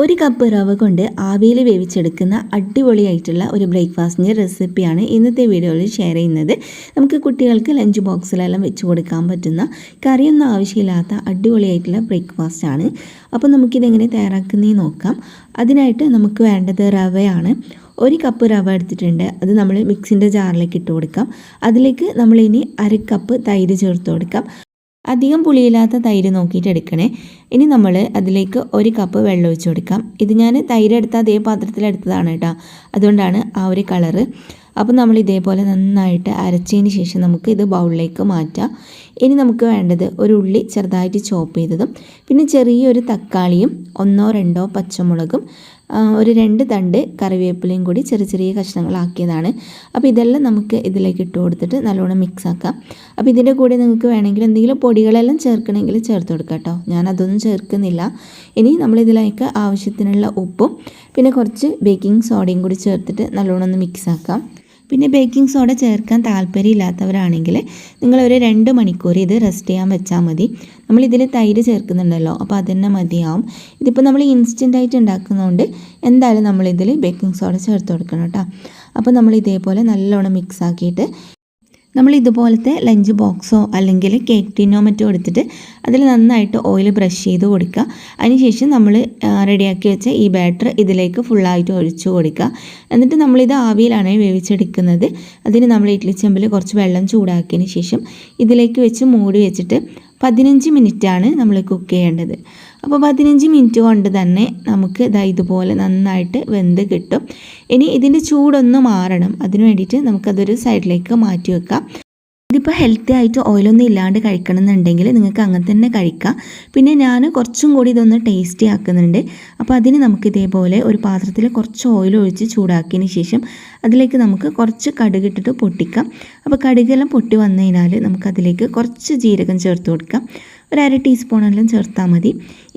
ഒരു കപ്പ് റവ കൊണ്ട് ആവിയിൽ വേവിച്ചെടുക്കുന്ന അടിപൊളിയായിട്ടുള്ള ഒരു ബ്രേക്ക്ഫാസ്റ്റിന്റെ റെസിപ്പിയാണ് ഇന്നത്തെ വീഡിയോയിൽ ഷെയർ ചെയ്യുന്നത്. നമുക്ക് കുട്ടികൾക്ക് ലഞ്ച് ബോക്സിലെല്ലാം വെച്ച് കൊടുക്കാൻ പറ്റുന്ന കറിയൊന്നും ആവശ്യമില്ലാത്ത അടിപൊളിയായിട്ടുള്ള ബ്രേക്ക്ഫാസ്റ്റ് ആണ് അപ്പോൾ നമുക്കിതെങ്ങനെ തയ്യാറാക്കുന്നേ നോക്കാം. അതിനായിട്ട് നമുക്ക് വേണ്ടത് റവയാണ്. ഒരു കപ്പ് റവ എടുത്തിട്ടുണ്ട്. അത് നമ്മൾ മിക്സിന്റെ ജാറിലേക്ക് ഇട്ട് കൊടുക്കാം. അതിലേക്ക് നമ്മളിനി അര കപ്പ് തൈര് ചേർത്ത് കൊടുക്കാം. അധികം പുളിയില്ലാത്ത തൈര് നോക്കിയിട്ട് എടുക്കണേ. ഇനി നമ്മൾ അതിലേക്ക് ഒരു കപ്പ് വെള്ളം ഒഴിച്ചു കൊടുക്കാം. ഇത് ഞാൻ തൈര് എടുത്ത അതേ പാത്രത്തിലെടുത്തതാണ് കേട്ടോ. അതുകൊണ്ടാണ് ആ ഒരു കളറ് അപ്പോൾ നമ്മൾ ഇതേപോലെ നന്നായിട്ട് അരച്ചതിന് ശേഷം നമുക്ക് ഇത് ബൗളിലേക്ക് മാറ്റാം. ഇനി നമുക്ക് വേണ്ടത് ഒരു ഉള്ളി ചെറുതായിട്ട് ചോപ്പ് ചെയ്തതും പിന്നെ ചെറിയൊരു തക്കാളിയും ഒന്നോ രണ്ടോ പച്ചമുളകും ഒരു രണ്ട് തണ്ട് കറിവേപ്പിലയും കൂടി ചെറിയ ചെറിയ കഷ്ണങ്ങളാക്കിയതാണ്. അപ്പോൾ ഇതെല്ലാം നമുക്ക് ഇതിലേക്ക് ഇട്ട് കൊടുത്തിട്ട് നല്ലോണം മിക്സ് ആക്കാം. അപ്പോൾ ഇതിന്റെ കൂടെ നിങ്ങൾക്ക് വേണമെങ്കിൽ എന്തെങ്കിലും പൊടികളെല്ലാം ചേർക്കണമെങ്കിൽ ചേർത്ത് കൊടുക്കാം കേട്ടോ. ഞാൻ അതൊന്നും ചേർക്കുന്നില്ല. ഇനി നമ്മളിതിലേക്ക് ആവശ്യത്തിനുള്ള ഉപ്പും പിന്നെ കുറച്ച് ബേക്കിംഗ് സോഡയും കൂടി ചേർത്തിട്ട് നല്ലോണം ഒന്ന് മിക്സ് ആക്കാം. പിന്നെ ബേക്കിംഗ് സോഡ ചേർക്കാൻ താല്പര്യമില്ലാത്തവരാണെങ്കിൽ നിങ്ങൾ ഒരു രണ്ട് മണിക്കൂർ ഇത് റെസ്റ്റ് ചെയ്യാൻ വെച്ചാൽ മതി. നമ്മളിതിൽ തൈര് ചേർക്കുന്നുണ്ടല്ലോ അപ്പോൾ അതന്നെ മതിയാവും. ഇതിപ്പോൾ നമ്മൾ ഇൻസ്റ്റന്റ് ആയിട്ട് ഉണ്ടാക്കുന്നതുകൊണ്ട് എന്തായാലും നമ്മളിതിൽ ബേക്കിംഗ് സോഡ ചേർത്ത് കൊടുക്കണം കേട്ടോ. അപ്പോൾ നമ്മൾ ഇതേപോലെ നല്ലോണം മിക്സ് ആക്കിയിട്ട് നമ്മൾ ഇതുപോലത്തെ ലഞ്ച് ബോക്സോ അല്ലെങ്കിൽ കേക്ക് ടിന്നോ മറ്റോ എടുത്തിട്ട് അതിൽ നന്നായിട്ട് ഓയിൽ ബ്രഷ് ചെയ്ത് കൊടുക്കുക. അതിനുശേഷം നമ്മൾ റെഡിയാക്കി വെച്ച ഈ ബാറ്റർ ഇതിലേക്ക് ഫുള്ളായിട്ട് ഒഴിച്ചു കൊടുക്കുക. എന്നിട്ട് നമ്മളിത് ആവിയിലാണ് വേവിച്ചെടുക്കുന്നത്. അതിന് നമ്മൾ ഇഡ്ലി ചെമ്പിൽ കുറച്ച് വെള്ളം ചൂടാക്കിയതിന് ശേഷം ഇതിലേക്ക് വെച്ച് മൂടി വെച്ചിട്ട് പതിനഞ്ച് മിനിറ്റാണ് നമ്മൾ കുക്ക് ചെയ്യേണ്ടത്. അപ്പോൾ പതിനഞ്ച് മിനിറ്റ് കൊണ്ട് തന്നെ നമുക്ക് ഇതാ ഇതുപോലെ നന്നായിട്ട് വെന്ത് കിട്ടും. ഇനി ഇതിന്റെ ചൂടൊന്ന് മാറണം. അതിന് വേണ്ടിയിട്ട് നമുക്കതൊരു സൈഡിലേക്ക് മാറ്റി വെക്കാം. ഇതിപ്പോൾ ഹെൽത്തി ആയിട്ട് ഓയിലൊന്നും ഇല്ലാണ്ട് കഴിക്കണമെന്നുണ്ടെങ്കിൽ നിങ്ങൾക്ക് അങ്ങനെ തന്നെ കഴിക്കാം. പിന്നെ ഞാൻ കുറച്ചും കൂടി ഇതൊന്ന് ടേസ്റ്റി ആക്കുന്നുണ്ട്. അപ്പോൾ അതിന് നമുക്ക് ഇതേപോലെ ഒരു പാത്രത്തിൽ കുറച്ച് ഓയിൽ ഒഴിച്ച് ചൂടാക്കിയതിന് ശേഷം അതിലേക്ക് നമുക്ക് കുറച്ച് കടുക് കടുകിട്ടിട്ട് പൊട്ടിക്കാം. അപ്പോൾ കടുകെല്ലാം പൊട്ടി വന്നു കഴിഞ്ഞാൽ നമുക്കതിലേക്ക് കുറച്ച് ജീരകം ചേർത്ത് കൊടുക്കാം. ഒരു അര ടീസ്പൂണെല്ലാം ചേർത്താൽ മതി.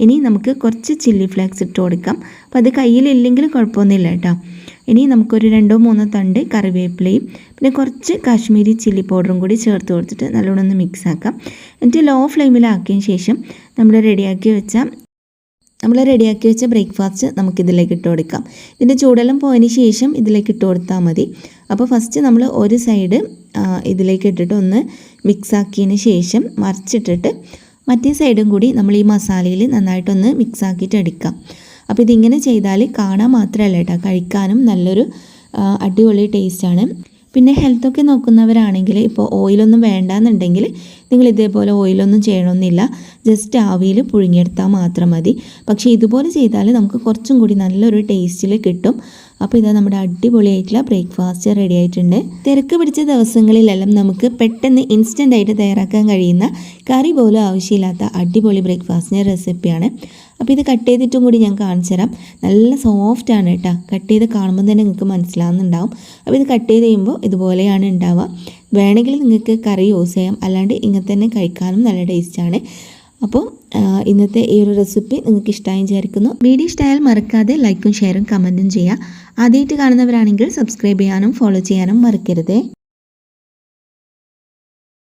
ഇനി നമുക്ക് കുറച്ച് ചില്ലി ഫ്ലേക്സ് ഇട്ട് കൊടുക്കാം. അപ്പോൾ അത് കയ്യിലില്ലെങ്കിലും കുഴപ്പമൊന്നുമില്ല കേട്ടോ. ഇനി നമുക്കൊരു രണ്ടോ മൂന്നോ തണ്ട് കറിവേപ്പിലയും പിന്നെ കുറച്ച് കാശ്മീരി ചില്ലി പൗഡറും കൂടി ചേർത്ത് കൊടുത്തിട്ട് നല്ലോണം ഒന്ന് മിക്സ് ആക്കാം. എന്നിട്ട് ലോ ഫ്ലെയിമിലാക്കിയതിന് ശേഷം നമ്മൾ റെഡിയാക്കി വെച്ച നമ്മൾ റെഡിയാക്കി വെച്ച ബ്രേക്ക്ഫാസ്റ്റ് നമുക്കിതിലേക്ക് ഇട്ട് കൊടുക്കാം. ഇതിന്റെ ചൂടെല്ലാം പോയതിന് ശേഷം ഇതിലേക്ക് ഇട്ട് കൊടുത്താൽ മതി. അപ്പോൾ ഫസ്റ്റ് നമ്മൾ ഒരു സൈഡ് ഇതിലേക്ക് ഇട്ടിട്ട് ഒന്ന് മിക്സ് ആക്കിയതിന് ശേഷം മറിച്ചിട്ടിട്ട് മറ്റേ സൈഡും കൂടി നമ്മൾ ഈ മസാലയിൽ നന്നായിട്ടൊന്ന് മിക്സ് ആക്കിയിട്ട് എടുക്കാം. അപ്പോൾ ഇതിങ്ങനെ ചെയ്താൽ കാണാൻ മാത്രമല്ല കേട്ടോ. കഴിക്കാനും നല്ലൊരു അടിപൊളി ടേസ്റ്റാണ്. പിന്നെ ഹെൽത്തൊക്കെ നോക്കുന്നവരാണെങ്കിൽ ഇപ്പോൾ ഓയിലൊന്നും വേണ്ടാന്നുണ്ടെങ്കിൽ നിങ്ങൾ ഇതേപോലെ ഓയിലൊന്നും ചെയ്യണമെന്നില്ല ജസ്റ്റ് ആവിയിൽ പുഴുങ്ങിയെടുത്താൽ മാത്രം മതി. പക്ഷേ ഇതുപോലെ ചെയ്താൽ നമുക്ക് കുറച്ചും കൂടി നല്ലൊരു ടേസ്റ്റിൽ കിട്ടും. അപ്പോൾ ഇതാ നമ്മുടെ അടിപൊളിയായിട്ടുള്ള ബ്രേക്ക്ഫാസ്റ്റ് റെഡി ആയിട്ടുണ്ട് തിരക്ക് പിടിച്ച ദിവസങ്ങളിലെല്ലാം നമുക്ക് പെട്ടെന്ന് ഇൻസ്റ്റന്റ് ആയിട്ട് തയ്യാറാക്കാൻ കഴിയുന്ന കറി പോലും ആവശ്യമില്ലാത്ത അടിപൊളി ബ്രേക്ക്ഫാസ്റ്റിന്റെ റെസിപ്പിയാണ്. അപ്പോൾ ഇത് കട്ട് ചെയ്തിട്ടും കൂടി ഞാൻ കാണിച്ചു തരാം. നല്ല സോഫ്റ്റാണ് കേട്ടോ. കട്ട് ചെയ്ത് കാണുമ്പോൾ തന്നെ നിങ്ങൾക്ക് മനസ്സിലാവുന്നുണ്ടാവും. അപ്പോൾ ഇത് കട്ട് ചെയ്ത് കഴിയുമ്പോൾ ഇതുപോലെയാണ് ഉണ്ടാവുക. വേണമെങ്കിൽ നിങ്ങൾക്ക് കറി യൂസ് ചെയ്യാം. അല്ലാണ്ട് ഇങ്ങനെ തന്നെ കഴിക്കാനും നല്ല ടേസ്റ്റാണ് അപ്പോൾ ഇന്നത്തെ ഈ ഒരു റെസിപ്പി നിങ്ങൾക്ക് ഇഷ്ടമായി വിചാരിക്കുന്നു. വീഡിയോ ഇഷ്ടമായാൽ മറക്കാതെ ലൈക്കും ഷെയറും കമന്റും ചെയ്യുക. ആദ്യമായിട്ട് കാണുന്നവരാണെങ്കിൽ സബ്സ്ക്രൈബ് ചെയ്യാനും ഫോളോ ചെയ്യാനും മറക്കരുതേ.